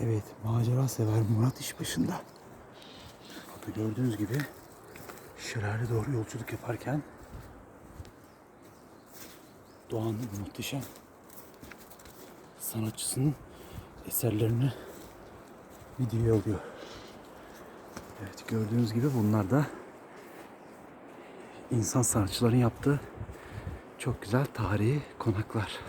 Evet, macera sever Murat iş başında. Burada gördüğünüz gibi şelale doğru yolculuk yaparken doğanın muhteşem sanatçısının eserlerini videoya alıyor. Evet, gördüğünüz gibi bunlar da insan sanatçıların yaptığı çok güzel tarihi konaklar.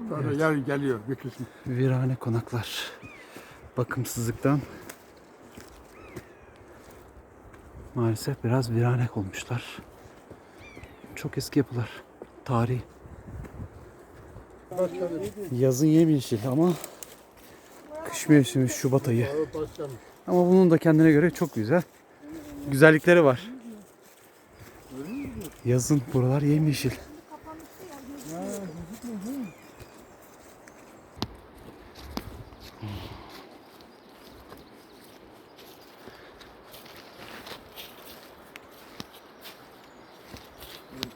Böyle yer geliyor bir kısmı. Virane konaklar. Bakımsızlıktan maalesef biraz virane olmuşlar. Çok eski yapılar. Tarih. Yazın yemyeşil ama kış mevsimi Şubat ayı. Ama bunun da kendine göre çok güzel güzellikleri var. Yazın buralar yemyeşil.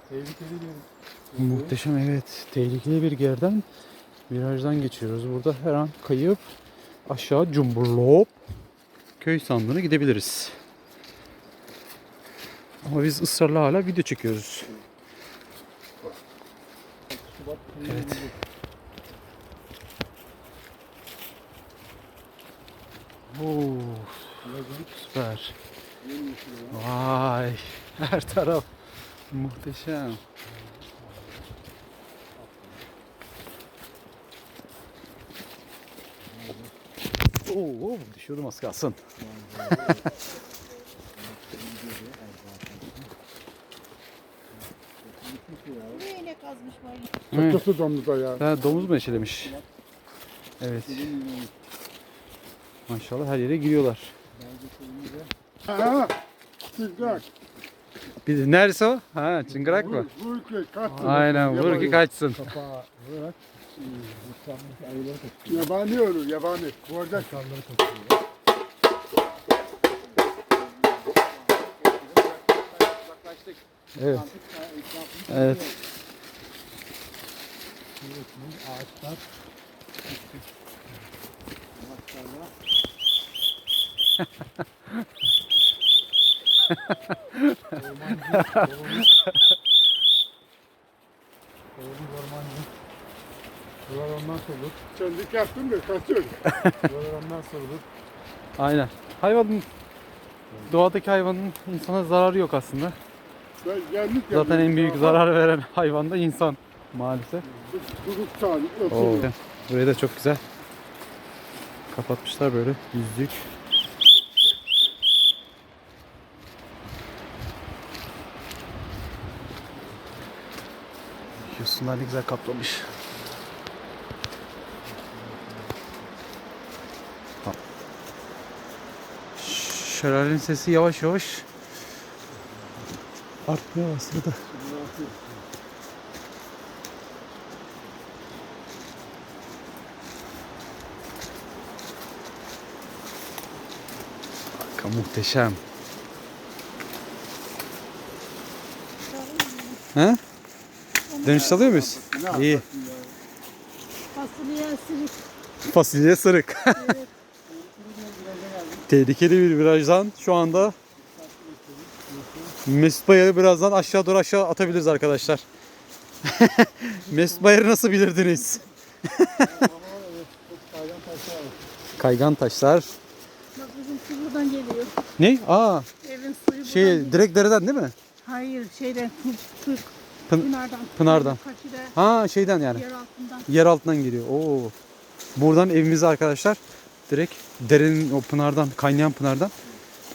Tehlikeli bir Muhteşem evet. Tehlikeli bir yerden virajdan geçiyoruz. Burada her an kayıp aşağı cumburlop köy sandığına gidebiliriz. Ama biz ısrarla hala video çekiyoruz. Evet. Oo, süper. Vay, her taraf muhteşem. Oo, düşüyordum az kalsın. Ne inek azmış var. Hı. Çatısı domuza ya. Ha, domuz mu eşelemiş? Evet. Maşallah her yere giriyorlar. Ha, çıngırak. Bir de neresi o? Ha, çıngırak mı? Vur, ki kaçsın. Aynen vur ki kaçsın. Kapağı vurarak Yabani olur, yabani. Vuracak. Evet. Evet. Ağaçlar. Buralar ondan sorulur. Çendik yaptım da kaçıyor. Buralar ondan sorulur. Aynen. Hayvanın doğadaki hayvanın insana zararı yok aslında. Ben geldik Zaten en büyük zarar veren hayvan da insan maalesef. Duduk tane. Oo. Burayı da çok güzel kapatmışlar böyle yüzlük. Yosunlar ne güzel kaplamış. Şelalenin sesi yavaş yavaş artmaya başladı. Harika, muhteşem. He? Dönüşte alıyor muyuz? İyi. Fasulye sirik. Fasulye sırık. Tehlikeli bir virajdan şu anda Mesut Bayır'ı birazdan aşağı doğru aşağı atabiliriz arkadaşlar. Mesut Bayır'ı nasıl bilirdiniz? Kaygan taşlar. Bak bizim su buradan geliyor. Ne? Aa, Evin suyu buradan şey geliyor. direkt dereden değil mi? Hayır şeyden Pın- Pınar'dan. Pınar'dan. Ha şeyden yani. yer altından. Yer altından geliyor. Oo. Buradan evimize arkadaşlar direkt derenin o pınardan, kaynayan pınardan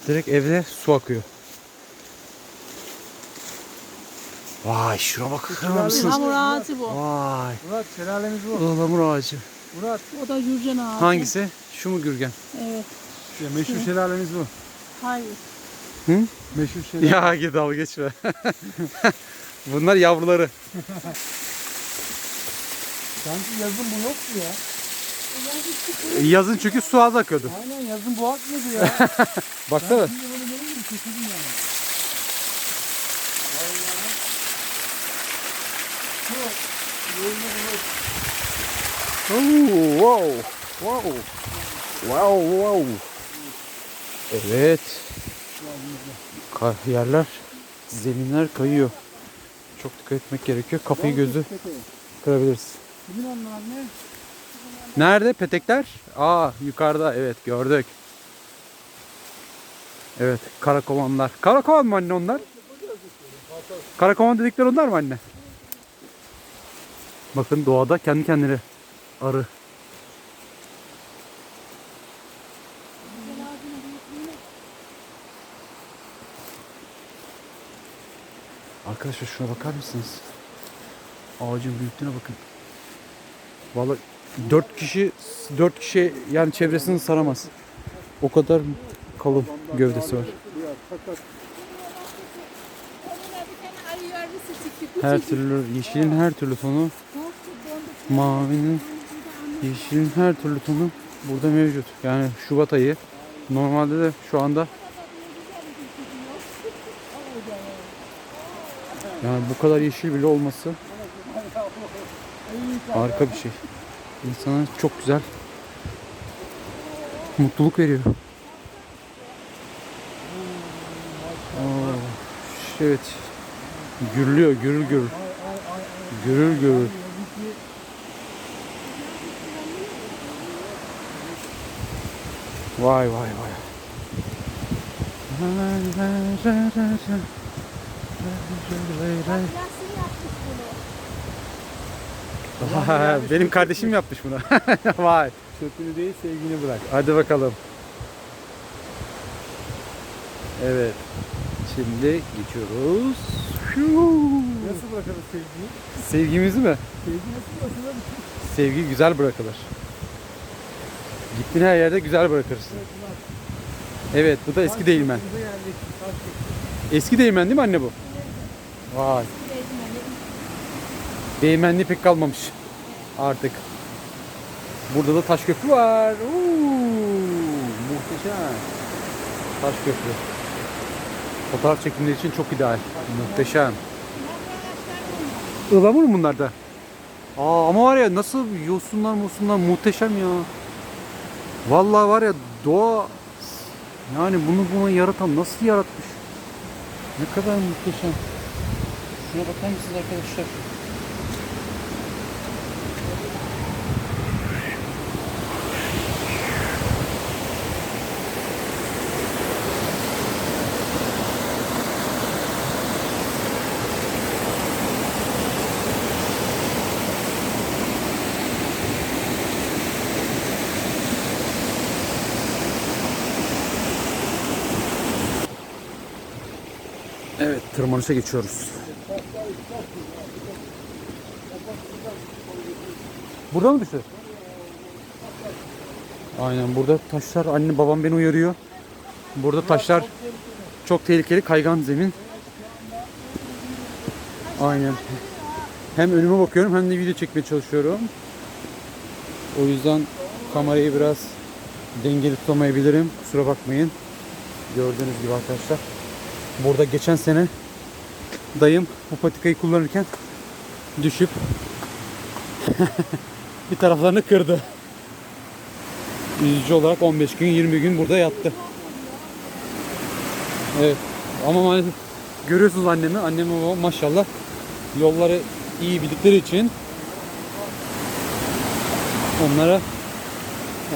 direkt evde su akıyor. Vay şuna bakar mısınız? Hamur ağacı bu. Vay. Murat şelalemiz bu. Ilamur ağacı. Murat O da Gürcan ağacı. Hangisi? Şu mu Gürgen? Evet. işte meşhur şelalemiz bu. Hayır. Meşhur şelale. Ya git al geçme. Bunlar yavruları. Sanki yazın bu yoktu ya. Yazın çünkü su az akıyordu. Aynen yazın bu akmıyordu ya. Baksana. Şimdi bunu görünce şaşırdım yani. Oo, wow. Wow. Wow, wow. Evet. Ka- yerler, zeminler kayıyor. Çok dikkat etmek gerekiyor. Kafayı gözü kırabiliriz. Nerede petekler? Aa yukarıda evet gördük. Evet karakovanlar. Karakovan mı anne onlar? Karakovan dedikleri onlar mı anne? Bakın doğada kendi kendine arı. Arkadaşlar şuna bakar mısınız? Ağacın büyüklüğüne bakın. Vallahi dört kişi dört kişi yani çevresini saramaz. O kadar kalın gövdesi var. Her türlü yeşilin her türlü tonu, mavinin yeşilin her türlü tonu burada mevcut. Yani Şubat ayı normalde de şu anda yani bu kadar yeşil bile olması harika bir şey. İnsana çok güzel mutluluk veriyor. Aa, evet. Gürlüyor, gürül gürül. Gürül gürül. Vay vay vay. Vay, Benim kardeşim yapmış bunu. Vay. Çöpünü değil sevgini bırak. Hadi bakalım. Evet. Şimdi geçiyoruz. Nasıl bırakalım sevgiyi? Sevgimizi mi? Sevgi nasıl bırakılır? Sevgi güzel bırakılır. Gittiğin her yerde güzel bırakırsın. Evet bu da eski değirmen. Eski değirmen değil mi anne bu? Vay. Değirmenliği pek kalmamış artık. Burada da taş köprü var. Oo, muhteşem. Taş köprü. Fotoğraf çekimleri için çok ideal. Muhteşem. Ilamur mu bunlar da? Aa, ama var ya nasıl yosunlar musunlar muhteşem ya. Vallahi var ya doğa yani bunu bunu yaratan nasıl yaratmış? Ne kadar muhteşem. Şuna bakar mısınız arkadaşlar? Evet, tırmanışa geçiyoruz. Burada mı düştü? Aynen burada taşlar anne babam beni uyarıyor. Burada taşlar çok tehlikeli kaygan zemin. Aynen. Hem önüme bakıyorum hem de video çekmeye çalışıyorum. O yüzden kamerayı biraz dengeli tutamayabilirim. Kusura bakmayın. Gördüğünüz gibi arkadaşlar. Burada geçen sene dayım bu patikayı kullanırken düşüp bir taraflarını kırdı. Üzücü olarak 15 gün 20 gün burada yattı. Evet ama maalesef görüyorsunuz annemi. Annem maşallah yolları iyi bildikleri için onlara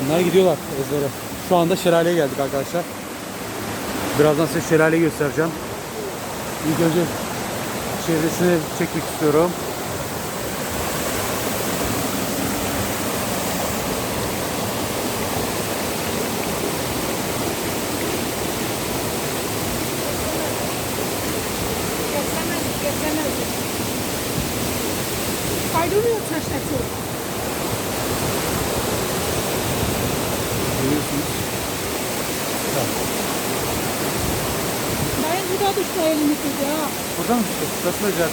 onlar gidiyorlar ezbere. Şu anda şelaleye geldik arkadaşlar. Birazdan size şelale göstereceğim. İlk önce çevresini çekmek istiyorum. Düştü elini ha. Buradan mı çıktı? Nasıl mısınız ya?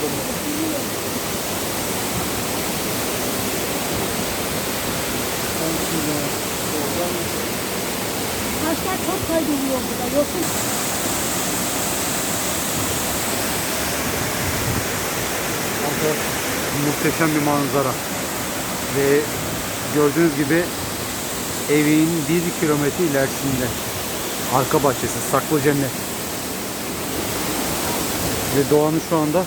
Taşlar çok kaydoluyor burada. Yoksa Arkadaşlar muhteşem bir manzara. Ve gördüğünüz gibi evin bir kilometre ilerisinde arka bahçesi saklı cennet. Ve doğanın şu anda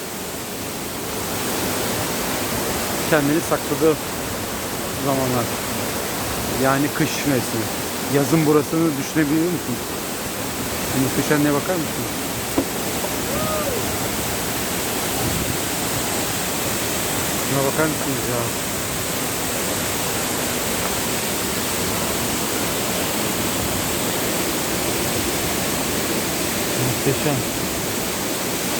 kendini sakladığı zamanlar. Yani kış mevsimi. Yazın burasını düşünebiliyor musunuz? Şu muhteşemliğe bakar mısınız? Şuna bakar mısınız ya? Muhteşem.